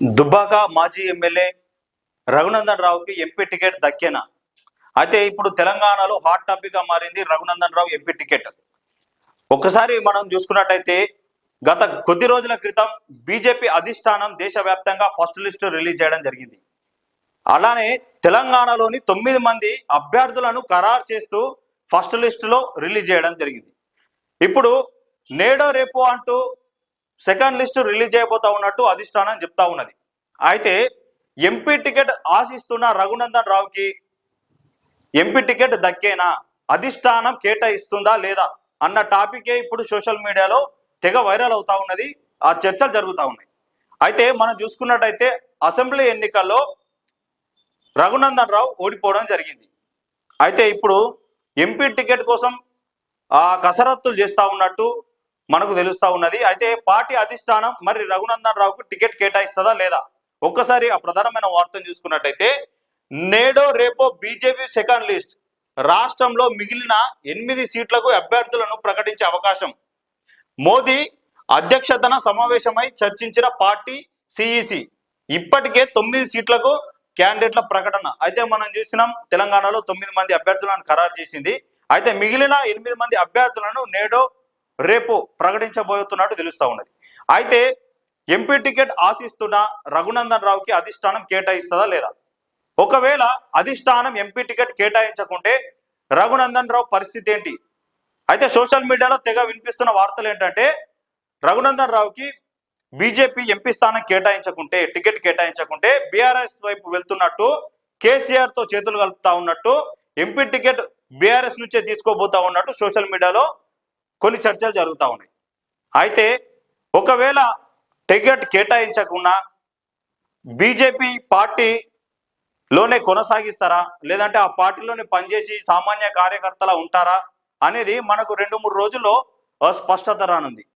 దుబ్బాక మాజీ ఎమ్మెల్యే రఘునందన్ రావుకి MP ticket దక్కేనా? అయితే ఇప్పుడు తెలంగాణలో హాట్ టాపిక్గా మారింది రఘునందన్ రావు ఎంపీ టికెట్. ఒకసారి మనం చూసుకున్నట్టయితే గత కొద్ది రోజుల క్రితం బీజేపీ అధిష్టానం దేశవ్యాప్తంగా ఫస్ట్ లిస్ట్ రిలీజ్ చేయడం జరిగింది. అలానే తెలంగాణలోని తొమ్మిది మంది అభ్యర్థులను ఖరారు చేస్తూ ఫస్ట్ లిస్టులో రిలీజ్ చేయడం జరిగింది. ఇప్పుడు నేడో రేపు అంటూ సెకండ్ లిస్ట్ రిలీజ్ చేయబోతా ఉన్నట్టు అధిష్టానం చెప్తా ఉన్నది. అయితే ఎంపీ టికెట్ ఆశిస్తున్న రఘునందన్ రావుకి ఎంపీ టికెట్ దక్కేనా? అధిష్టానం కేటాయిస్తుందా లేదా? అన్న టాపికే ఇప్పుడు సోషల్ మీడియాలో తెగ వైరల్ అవుతా ఉన్నది. ఆ చర్చలు జరుగుతూ ఉన్నాయి. అయితే మనం చూసుకున్నట్టయితే అసెంబ్లీ ఎన్నికల్లో రఘునందన్ రావు ఓడిపోవడం జరిగింది. అయితే ఇప్పుడు ఎంపీ టికెట్ కోసం ఆ కసరత్తులు చేస్తూ ఉన్నట్టు మనకు తెలుస్తా ఉన్నది. అయితే పార్టీ అధిష్టానం మరి రఘునందన్ రావుకు టికెట్ కేటాయిస్తుందా లేదా? ఒక్కసారి ఆ ప్రధానమైన వార్తను చూసుకున్నట్టయితే నేడో రేపో బీజేపీ సెకండ్ లిస్ట్ రాష్ట్రంలో మిగిలిన ఎనిమిది సీట్లకు అభ్యర్థులను ప్రకటించే అవకాశం. మోదీ అధ్యక్షతన సమావేశమై చర్చించిన పార్టీ సిఈసి. ఇప్పటికే తొమ్మిది సీట్లకు క్యాండిడేట్ల ప్రకటన. అయితే మనం చూసినాం తెలంగాణలో తొమ్మిది మంది అభ్యర్థులను ఖరారు చేసింది. అయితే మిగిలిన ఎనిమిది మంది అభ్యర్థులను నేడో రేపు ప్రకటించబోతున్నట్టు తెలుస్తూ ఉన్నది. అయితే ఎంపీ టికెట్ ఆశిస్తున్న రఘునందన్ రావుకి అధిష్టానం కేటాయిస్తుందా లేదా? ఒకవేళ అధిష్టానం ఎంపీ టికెట్ కేటాయించకుంటే రఘునందన్ రావు పరిస్థితి ఏంటి? అయితే సోషల్ మీడియాలో తెగ వినిపిస్తున్న వార్తలు ఏంటంటే రఘునందన్ రావుకి బీజేపీ ఎంపీ స్థానం కేటాయించకుంటే టికెట్ కేటాయించకుంటే బీఆర్ఎస్ వైపు వెళ్తున్నట్టు కేసీఆర్తో చేతులు కలుపుతా ఉన్నట్టు ఎంపీ టికెట్ బీఆర్ఎస్ నుంచే తీసుకోబోతా ఉన్నట్టు సోషల్ మీడియాలో కొన్ని చర్చలు జరుగుతూ ఉన్నాయి. అయితే ఒకవేళ టికెట్ కేటాయించకుండా బీజేపీ పార్టీ లోనే కొనసాగిస్తారా? లేదంటే ఆ పార్టీలోనే పనిచేసి సామాన్య కార్యకర్తలా ఉంటారా? అనేది మనకు రెండు మూడు రోజుల్లో స్పష్టత రానుంది.